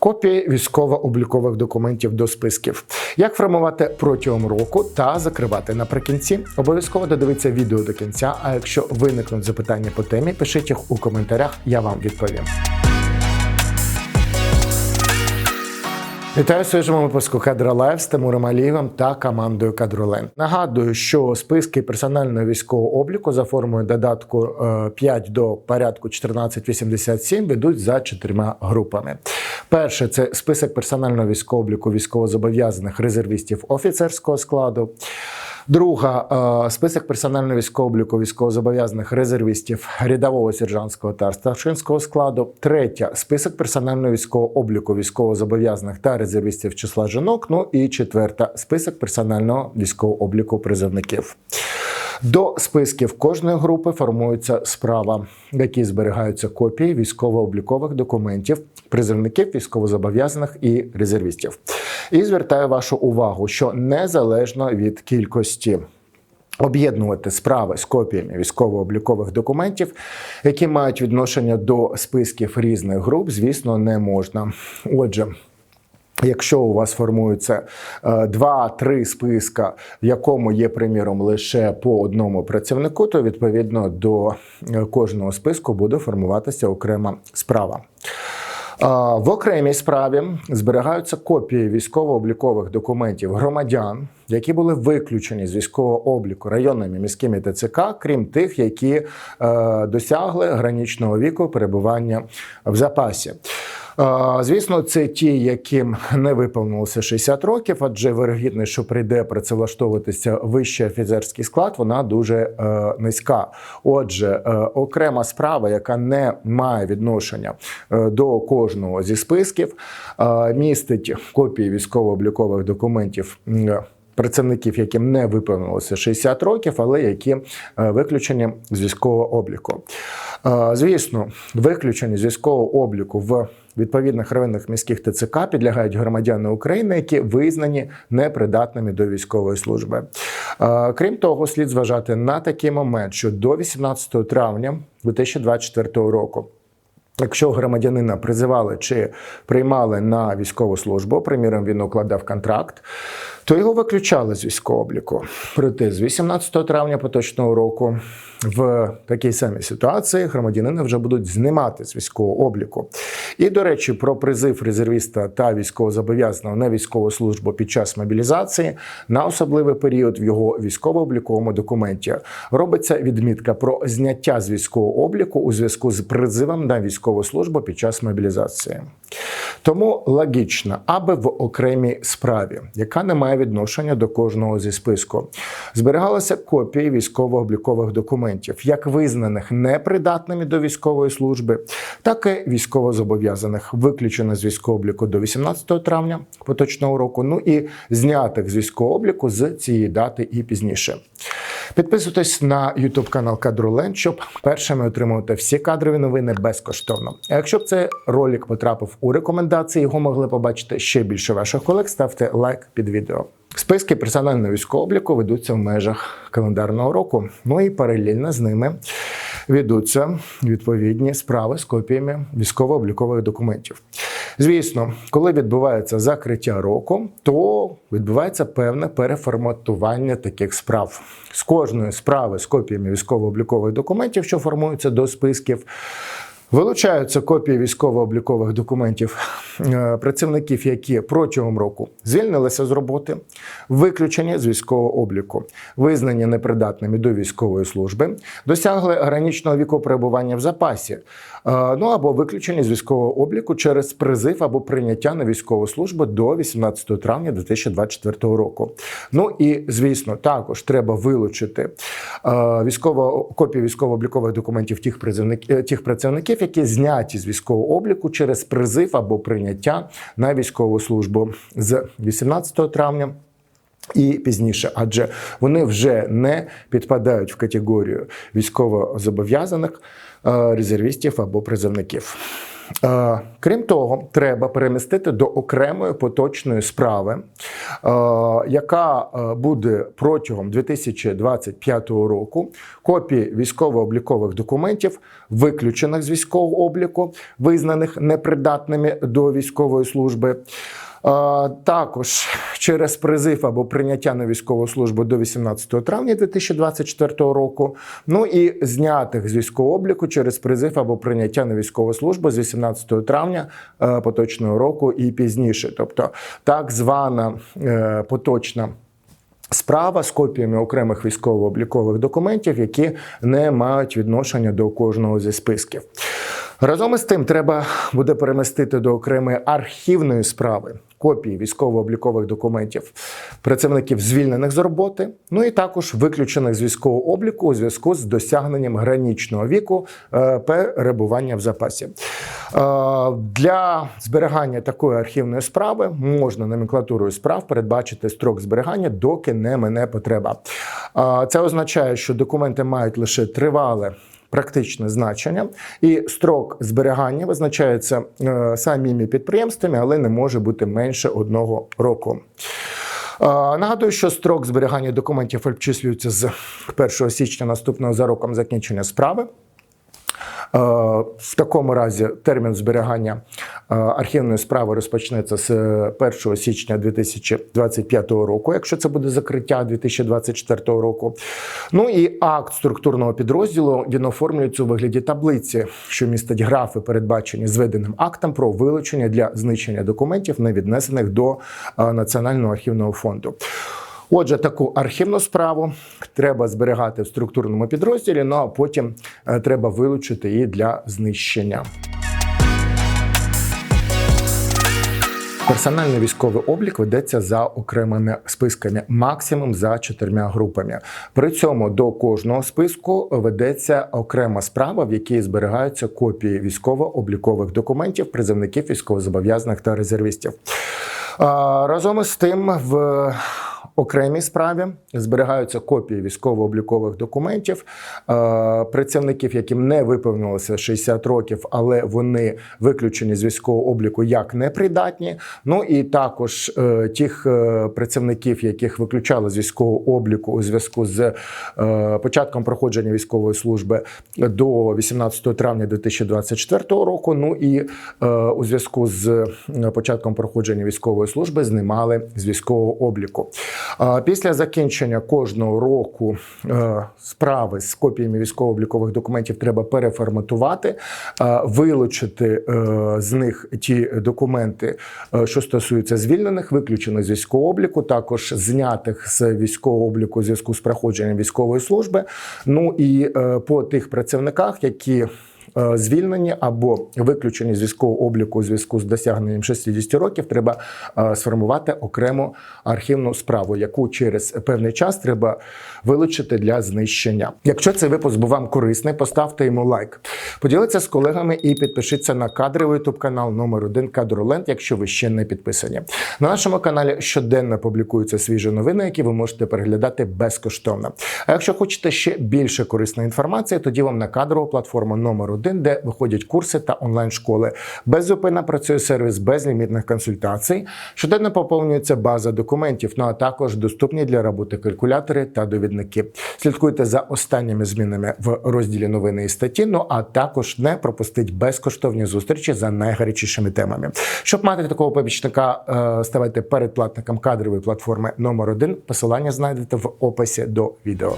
копії військово-облікових документів до списків, як формувати протягом року та закривати наприкінці. Обов'язково додивіться відео до кінця. А якщо виникнуть запитання по темі, пишіть їх у коментарях, я вам відповім. Вітаю свіжому випуску Кадра Лайв з Тимуром Алієвим та командою Кадролен. Нагадую, що списки персонального військового обліку за формою додатку е, 5 до порядку 1487 ведуть за чотирма групами. Перше це список персонального військового обліку військовозобов'язаних резервістів офіцерського складу. Друга е, список персонального військового обліку військовозобов'язаних резервістів рядового сержантського та старшинського складу. Третя список персонального військового обліку військовозобов'язаних та резервістів числа жінок. Ну і четверта список персонального військового обліку призовників. До списків кожної групи формується справа, в якій зберігаються копії військово-облікових документів призовників військовозобов'язаних і резервістів. І звертаю вашу увагу, що незалежно від кількості. Об'єднувати справи з копіями військово-облікових документів, які мають відношення до списків різних груп, звісно, не можна. Отже, Якщо у вас формується е, два-три списка, в якому є, приміром, лише по одному працівнику, то відповідно до е, кожного списку буде формуватися окрема справа. В окремій справі зберігаються копії військово-облікових документів громадян, які були виключені з військового обліку районними міськими ТЦК, крім тих, які е, досягли гранічного віку перебування в запасі. Звісно, це ті, яким не виповнилося 60 років, адже вирогідність, що прийде працевлаштовуватися вищий офіцерський склад, вона дуже е, низька. Отже, е, окрема справа, яка не має відношення е, до кожного зі списків, містить копії військово-облікових документів. Працівників, яким не виповнилося 60 років, але які виключені з військового обліку. Звісно, виключені з військового обліку в відповідних районних міських ТЦК підлягають громадяни України, які визнані непридатними до військової служби. Е, Крім того, слід зважати на такий момент, що до 18 травня 2024 року. Якщо громадянина призивали чи приймали на військову службу, приміром, він укладав контракт, то його виключали з військового обліку. Проте з 18 травня поточного року в такій самій ситуації громадянина вже будуть знімати з військового обліку. І, до речі, про призив резервіста та військовозобов'язаного на військову службу під час мобілізації на особливий період в його військово-обліковому документі робиться відмітка про зняття з військового обліку у зв'язку з призивом на військову службу під час мобілізації. Тому логічно, аби в окремій справі, яка не має відношення до кожного зі списку, зберігалися копії військово-облікових документів, як визнаних непридатними до військової служби, так і військовозобов'язаних, виключених з військового обліку до 18 травня поточного року, ну і знятих з військового обліку з цієї дати і пізніше. Підписуйтесь на YouTube канал Кадрулен, щоб першими отримувати всі кадрові новини безкоштовно. А якщо б цей ролик потрапив у рекомендації, його могли побачити ще більше ваших колег. Ставте лайк під відео. Списки персонального військового обліку ведуться в межах календарного року. Ну і паралельно з ними ведуться відповідні справи з копіями військово-облікових документів. Звісно, коли відбувається закриття року, то відбувається певне переформатування таких справ. З кожної справи з копіями військово-облікових документів, що формуються до списків. Вилучаються копії військово-облікових документів е, працівників, які протягом року звільнилися з роботи, виключені з військового обліку, визнані непридатними до військової служби, досягли граничного віку перебування в запасі, е, ну або виключені з військового обліку через призив або прийняття на військову службу до 18 травня 2024 року. Ну і звісно, також треба вилучити е, військово копії військово-облікових документів тих призовників е, які зняті з військового обліку через призив або прийняття на військову службу з 18 травня. І пізніше, адже вони вже не підпадають в категорію військовозобов'язаних е, резервістів або призовників. Е, Крім того, треба перемістити до окремої поточної справи, е, яка е, буде протягом 2025 року копії військово-облікових документів, виключених з військового обліку, визнаних непридатними до військової служби. Також через призив або прийняття на військову службу до 18 травня 2024 року. Ну і знятих з військового обліку через призив або прийняття на військову службу з 18 травня е, поточного року і пізніше. Тобто так звана е, поточна. Справа з копіями окремих військово-облікових документів, які не мають відношення до кожного зі списків. Разом із тим, треба буде перемістити до окремої архівної справи копії військово-облікових документів працівників звільнених з роботи, ну і також виключених з військового обліку у зв'язку з досягненням гранічного віку е, перебування в запасі. Е, Для зберігання такої архівної справи можна номенклатурою справ передбачити строк зберігання, доки не мине потреба. Е, Це означає, що документи мають лише тривале практичне значення, і строк зберігання визначається е, самими підприємствами, але не може бути менше одного року. Нагадую, що строк зберігання документів обчислюється з 1 січня наступного за роком закінчення справи. Е, В такому разі термін зберігання е, архівної справи розпочнеться з 1 січня 2025 року, якщо це буде закриття 2024 року. Ну і акт структурного підрозділу він оформлюється у вигляді таблиці, що містить графи, передбачені зведеним актом про вилучення для знищення документів, не віднесених до е, Національного архівного фонду. Отже, таку архівну справу треба зберігати в структурному підрозділі, ну а потім е, треба вилучити її для знищення. Персональний військовий облік ведеться за окремими списками, максимум за чотирма групами. При цьому до кожного списку ведеться окрема справа, в якій зберігаються копії військово-облікових документів призовників військовозобов'язаних та резервістів. Разом із тим в окремій справі зберігаються копії військово-облікових документів е, працівників, яким не виповнилося 60 років, але вони виключені з військового обліку як непридатні. Ну і також е, тих е, працівників, яких виключали з військового обліку у зв'язку з початком проходження військової служби до 18 травня 2024 року. Ну і у зв'язку з початком проходження військової служби знімали з військового обліку. Після закінчення кожного року е, справи з копіями військово-облікових документів треба переформатувати, е, вилучити е, з них ті документи, що стосуються звільнених, виключених з військового обліку, також знятих з військового обліку у зв'язку з проходженням військової служби. Ну і по тих працівниках, які Звільнені або виключені з військового обліку у зв'язку з досягненням 60 років, треба е, сформувати окрему архівну справу, яку через певний час треба вилучити для знищення. Якщо цей випуск був вам корисний, поставте йому лайк, поділіться з колегами і підпишіться на кадровий ютуб канал номер 1 Кадроленд, якщо ви ще не підписані. На нашому каналі щоденно публікуються свіжі новини, які ви можете переглядати безкоштовно. А якщо хочете ще більше корисної інформації, тоді вам на кадрову платформу номер 1 де виходять курси та онлайн-школи. Беззупинно працює сервіс безлімітних консультацій. Щоденно поповнюється база документів, ну а також доступні для роботи калькулятори та довідники. Слідкуйте за останніми змінами в розділі новини і статті. Ну а також не пропустіть безкоштовні зустрічі за найгарячішими темами. Щоб мати такого помічника, е, ставайте передплатником кадрової платформи номер 1 Посилання знайдете в описі до відео.